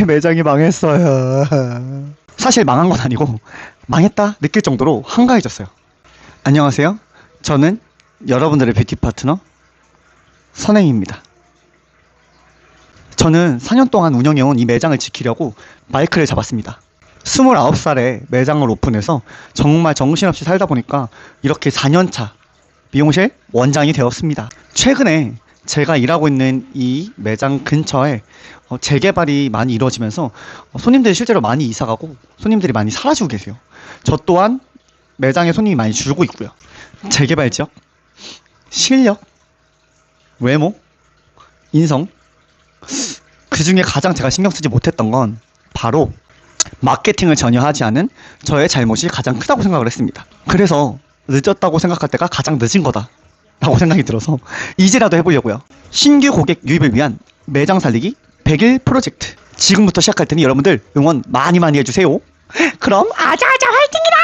제 매장이 망했어요. 사실 망한 건 아니고 망했다 느낄 정도로 한가해졌어요. 안녕하세요. 저는 여러분들의 뷰티 파트너 선행입니다. 저는 4년 동안 운영해온 이 매장을 지키려고 마이크를 잡았습니다. 29살에 매장을 오픈해서 정말 정신없이 살다 보니까 이렇게 4년차 미용실 원장이 되었습니다. 최근에 제가 일하고 있는 이 매장 근처에 어, 재개발이 많이 이루어지면서 어, 손님들이 실제로 많이 이사가고 손님들이 많이 사라지고 계세요. 저 또한 매장에 손님이 많이 줄고 있고요. 재개발 지역, 실력, 외모, 인성, 그 중에 가장 제가 신경 쓰지 못했던 건 바로 마케팅을 전혀 하지 않은 저의 잘못이 가장 크다고 생각을 했습니다. 그래서 늦었다고 생각할 때가 가장 늦은 거다. 라고 생각이 들어서 이제라도 해보려고요. 신규 고객 유입을 위한 매장 살리기 100일 프로젝트. 지금부터 시작할 테니 여러분들 응원 많이 많이 해주세요. 그럼 아자아자 화이팅이다!